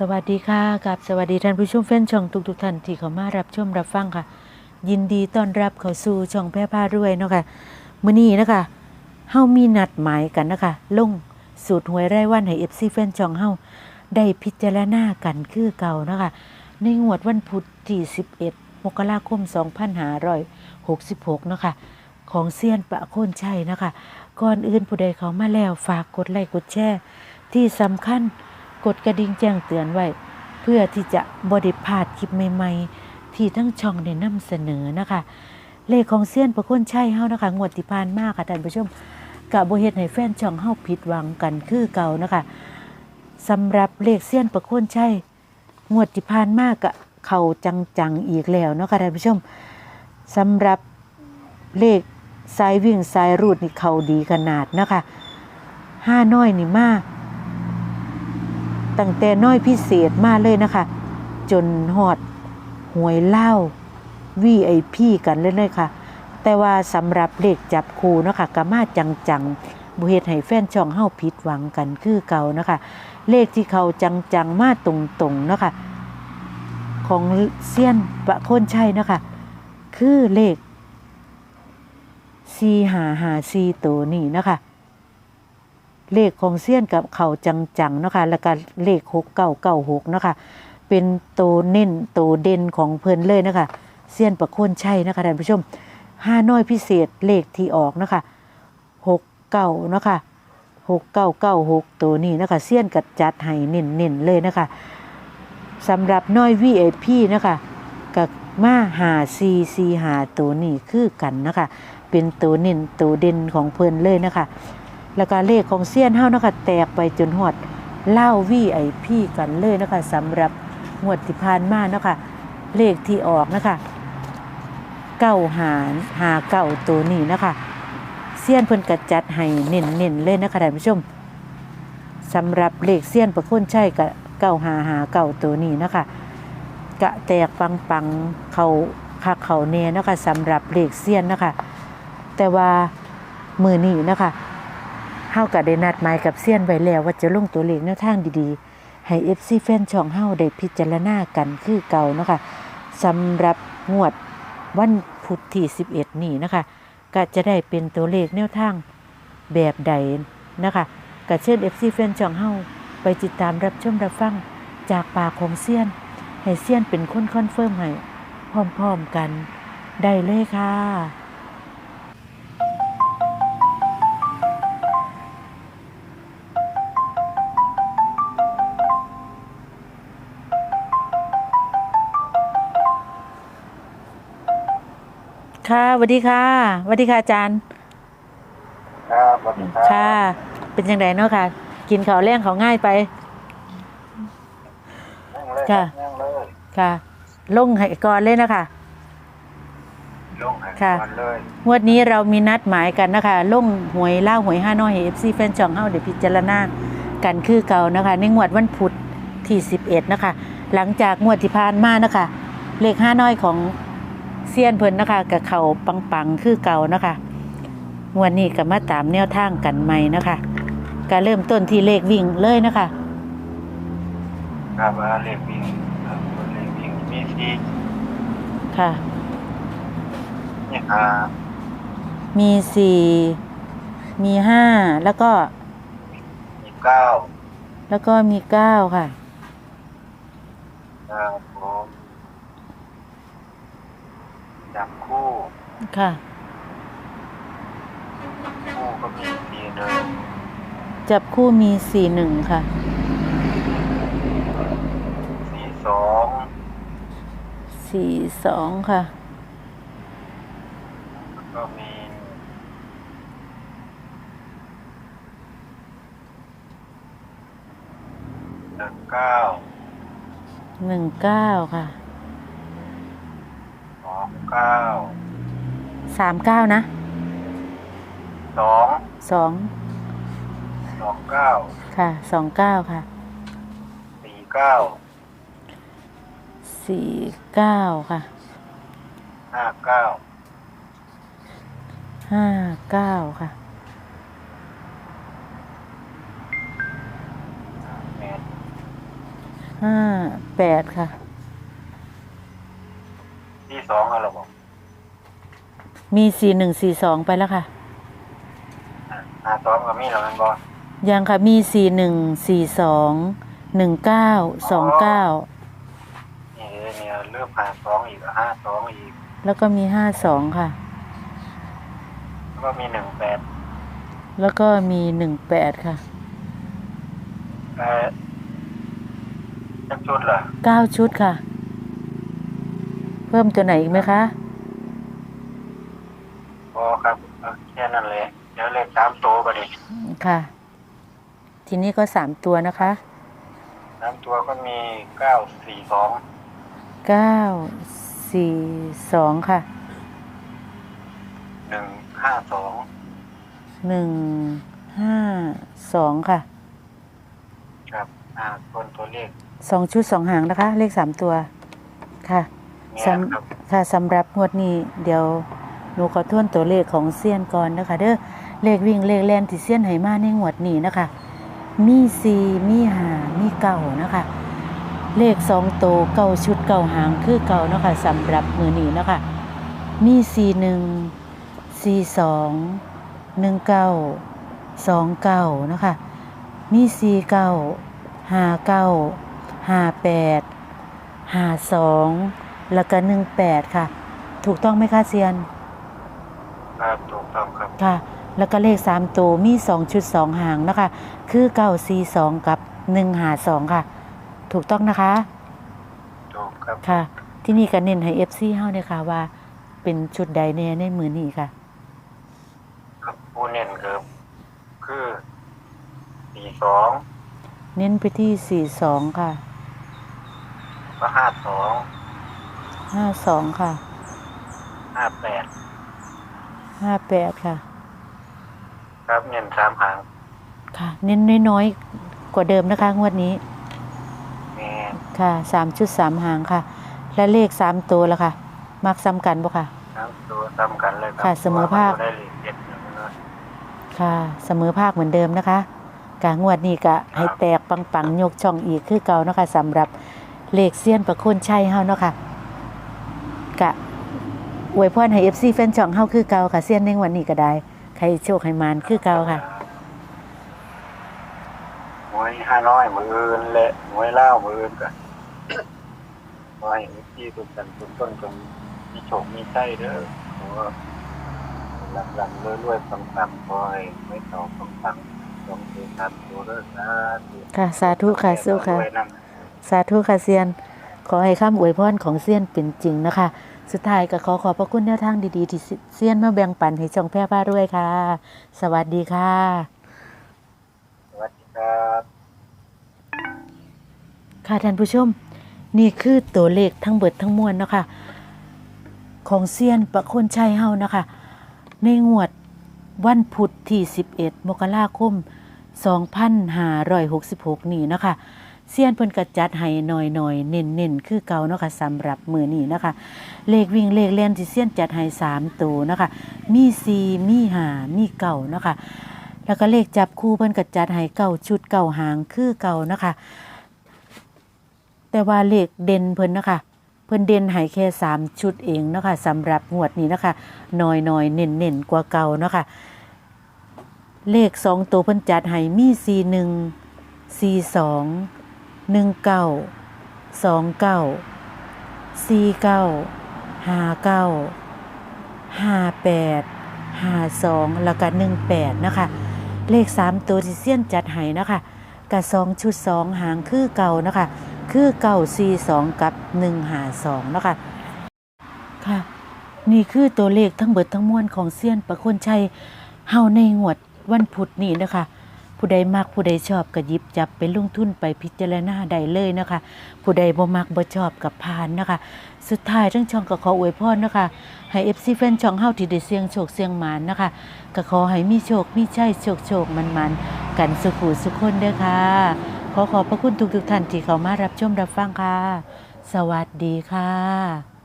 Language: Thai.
สวัสดีค่ะกับสวัสดีท่านผู้ชมแฟนช่องทุกๆท่านที่เข้ามารับชมรับฟังค่ะ ยินดีต้อนรับเข้าสู่ช่องแพร่ผ้ารวยเนาะค่ะมื้อนี้นะคะเฮามีนัดหมายกันนะคะลงสูตรหวยรายวันให้ FC แฟนช่องเฮาได้พิจารณากันคือเก่านะคะในงวดวันพุธที่ 11มกราคม 2566เนาะค่ะของเซียนปะโคนชัยนะคะ ก่อนอื่นผู้ใดเขามาแล้วฝากกดไลค์กดแชร์ที่สำคัญ กดกระดิ่งแจ้งเตือนไว้ เพื่อที่จะบริพาดคลิปใหม่ๆ ที่ทั้งช่องได้นำเสนอนะคะ เลขของเซียนประคุณใชัยเฮานะคะงวดที่ผ่านมากค่ะท่านผู้ชมกะบ่เฮ็ดให้แฟนช่องเฮาผิดหวังกันคือเก่านะคะสำหรับเลขเซียนประคุณใชัยงวดที่ผ่านมากกะเข้าจังๆอีกแล้วเนาะค่ะท่านผู้ชมสำหรับเลขสายวิ่งสายรูดนี่เข้าดีขนาดนะคะห้าน้อยนี่มาก ตั้งแต่น้อยพิเศษมาเลยนะคะ จนหอดหวยเล่า VIP กันเลยเลยค่ะ แต่ว่าสำหรับเลขจับคู่นะคะก็มาจังๆบุเฮ็ดให้แฟนช่องเฮาผิดหวังกันคือเก่านะคะ เลขที่เขาจังๆมาตรงๆเนะคะ ของเซียนประโคนชัยนะคะ คือเลข4 5 5 4ตัวนี้นะคะ เลขของเซียนกับเข่าจังๆเนาะค่ะแล้วก็เลขหกเก้าเก้าหกเนาะค่ะเป็นตัวเน้นตัวเด่นของเพิ่นเลยนะคะเซียนประโคนชัยนะคะท่านผู้ชมห้าน้อยพิเศษเลขที่ออกนะคะหกเก้าเนาะค่ะหกเก้าเก้าหกตัวนี้นะคะเซียนกัดจัดให้เน้นๆเลยนะคะสำหรับน้อย VIP นะคะกับมาหาซีซีหาตัวนี้คือกันนะคะ เป็นตัวเน้นตัวเด่นของเพิ่นเลยนะคะ แล้วก็เลขของเซียนเฮานะคะแตกไปจนหอดเล่าวี่ไอพี่กันเลยนะคะสำหรับงวดที่ผ่านมานะคะเลขที่ออกนะคะเก้าหารหาเก้าตัวนี้นะคะเซียนเพิ่นกระจัดให้เน้นๆเลยนะคะท่านผู้ชมสำหรับเลขเซียนประคุณใช่กับเก้าหาหาเก้าตัวนี้นะคะกะแตกปังปังเขาคักเขาเนนะคะสำหรับเลขเซียนนะคะแต่ว่ามือนี้นะคะ ฮาก็ได้นัดหมายกับเซียนไว้แล้วว่าจะลงตัวเลขแนวทางดีๆ ให้ FC แฟนช่องเฮาได้พิจารณากันคือเก่าเนาะค่ะสำหรับงวดวันพุธที่ 11 นี้นะคะ ก็จะได้เป็นตัวเลขแนวทางแบบใดนะคะก็เชิญ FC แฟนช่องเฮาไปติดตามรับชมรับฟังจากปากของเซียน ให้เซียนเป็นคนคอนเฟิร์มให้พร้อมๆกันได้เลยค่ะ ค่ะสวัสดีค่ะสวัสดีค่ะอาจารย์ ครับสวัสดีครับค่ะ เป็นยังไงเนาะค่ะ กินข้าวแรงเขาวง่ายไปนั่งเลยค่ะนั่งเลยค่ะ ลงให้ก่อนเลยนะคะ ลงให้ค่ะก่อนเลยงวดนี้เรามีนัดหมายกันนะคะลงหวยเล่าหวยห้าน้อยเอฟซีแฟนจ่องเฮาเดี๋ยวพิจารณากันคือเก่านะคะ ในงวดวันพุธที่11นะคะ หลังจากงวดที่ผ่านมานะคะ เลขห้าน้อยของ เซียนเพิ่นนะคะกับเขาปังๆคือเก่านะคะงวดนี้ก็มาตามแนวทางกันใหม่นะคะก็เริ่มต้นที่เลขวิ่งเลยนะคะครับว่าเลขวิ่งครับเลขวิ่งมีสี่ค่ะ นี่ครับมีสี่มีห้าแล้วก็มีเก้าแล้วก็มีเก้าค่ะครับผมจับคู่ ค่ะ คู่ก็มีสี่หนึ่งจับคู่มีสี่หนึ่งค่ะ สี่สองสี่สองค่ะแล้วก็มีหนึ่งเก้าหนึ่งเก้าค่ะ สองเก้า สามเก้านะสองสองสองเก้าค่ะสองเก้าค่ะสี่เก้าสี่เก้าค่ะห้าเก้าห้าเก้าค่ะแปดห้าแปดค่ะที่สองอะไรบอก มีสี่หนึ่งสี่สองไปแล้วค่ะ หาสองก็มีแล้วแมันบอยังค่ะมีสี่หนึ่งสี่สองหนึ่งเก้าสองเก้านี่เนี่ยเริ่มหาสองอีกห้าสองอีก แล้วก็มีห้าสองค่ะ แล้วก็มีหนึ่งแปดแล้วก็มีหนึ่งแปดค่ะเอ่อจักชุดเหรอเก้าชุดค่ะ เพิ่มตัวไหนอีกไหมคะ พอครับเอา แค่นั้นเลยเดี๋ยวเลขสามตัวก็ดีค่ะ ทีนี้ก็สามตัวนะคะสามตัวก็มีเก้าสี่สองเก้าสี่สองค่ะหนึ่งห้าสองหนึ่งห้าสองค่ะ ครับอ่าคนตัวเลขสองชุดสองหางนะคะ เลขสามตัวค่ะเนี่ยสครับำค่ะสำหรับงวดนี้เดี๋ยว หนูขอทวนตัวเลขของเซียนก่อนนะคะ เด้อเลขวิ่งเลขแลนที่เซียนไหมาในงวดนี้นะคะ มีสี่มีหามีเก่านะคะ เลขสองโตเก่าชุดเก่าหางคือเก่านะคะสำหรับมือนี้นะคะ มีสี่หนึ่งสี่สองหนึ่งเก้าสองเก้านะคะ มีสี่เก้าห้าเก้าห้าแปดห้าสองแล้วก็หนึ่งแปดค่ะ ถูกต้องไหมคะเซียน ครับถูกต้องครับค่ะ แล้วก็เลขสามตัวมีสองชุดสองหางนะคะ คือเก้าสี่สองกับหนึ่งหาสองค่ะ ถูกต้องนะคะ ถูกครับค่ะ ที่นี่ก็เน้นให้เอฟซีเฮาเนี่ยค่ะว่า เป็นชุดใดแน่ในมือนี้ค่ะ ครับผู้เน้นคือคือสี่สองเน้นไปที่สี่สองค่ะก็ห้าสองห้าสองค่ะห้าแปด ห้าแปดค่ะ ครับเน้นสามหางค่ะ เน้นน้อยๆ กว่าเดิมนะคะ งวดนี้ แม่ค่ะสามชุดสามหางค่ะ และเลขสามตัวละค่ะ มักซ้ำกันบ่ค่ะทั้งตัวซ้ำกันเลยครัค่ะเสมอภาค ได้เลขเจ็ดอยู่นะค่ะ เสมอภาคเหมือนเดิมนะคะกางวดนี้ก็ให้แตกปังๆ ยกช่องอีกคือเก่าเนาะคะสำหรับเลขเซียนประโคนชัยเฮาเนาะค่ะกะ อวยพรให้ FC แฟนช่องเฮาคือเก่าค่ะเซียนในวันนี้ก็ได้ ใครโชคให้มานคือเก่าค่ะหวยห้าน้อยมืออื่นและหวยเล่ามืออื่นกันขอให้ที่สุดกันสุดต้นจงมีโชคมีใจเด้อขอหลังหลังๆรวยๆปังๆขอให้ไม่ต่อปังๆจงเป็นทำตัวเด้อสาธุค่ะสาธุค่ะสู้ค่ะรวยนำสาธุค่ะเซียน ขอให้คำอวยพรของเซียนเป็นจริงนะคะ สุดท้ายก็ขอขอบพระคุณแนวทางดีๆ ที่เซียนมาแบ่งปันให้ช่องแพร่ผ้าด้วยค่ะ สวัสดีค่ะ สวัสดีครับค่ะท่านผู้ชม นี่คือตัวเลขทั้งเบิดทั้งมวลเนาะคะ ของเซียนประโคนชัยเฮานะคะ ในงวดวันพุธที่ 11 มกราคม 2566 นี้เนาะคะ เซียนเพิ่นกระจัดให้หน่อยๆเน้นๆคือเก่าเนาะคะสำหรับมือนี้นะคะ เลขวิ่งเลขเล่นที่เซียนจัดให้3ตัวนะคะ มี4มี5มีเก่าเนาะคะ แล้วก็เลขจับคู่เพิ่นกระจัดให้เก่าชุดเก่าหางคือเก่านะคะ แต่ว่าเลขเด่นเพิ่นนะคะเพิ่นเด่นให้แค่สามชุดเองเนาะคะสำหรับงวดนี้นะคะหน้อยหน้อยเน่นเน่นกว่าเก่าเนาะคะเลขสองตัวเพิ่นจัดให้มีสี่หนึ่งสี่สอง หนึ่งเก้าสองเก้าสี่เก้าห้าเก้าห้าแปดห้าสองแล้วก็หนึ่งแปดนะคะ เลขสามตัวที่เซียนจัดให้นะคะกับสองชุดสองหางคือเก่านะคะ คือเก่าสี่สองกับหนึ่งหาสองนะคะ ค่ะ นี่คือตัวเลขทั้งเบิดทั้งมวลของเซียนประคนชัยเฮาในงวดวันพุธนี้นะคะ ผู้ใดมักผู้ใดชอบก็หยิบจับไปลงทุนไปพิจารณาได้เลยนะคะ ผู้ใดบ่มักบ่ชอบกับพานนะคะ สุดท้ายทั้งช่องก็ขออวยพรนะคะ ให้ FC แฟนช่องเฮาที่ได้เสียงโชคเสียงหมานนะคะก็ขอให้มีโชคมีชัยโชคโชคมันมันๆกันสุขุสุขคนเด้อค่ะ ขอขอบพระคุณทุกๆท่านที่เข้ามารับชมรับฟังค่ะ สวัสดีค่ะ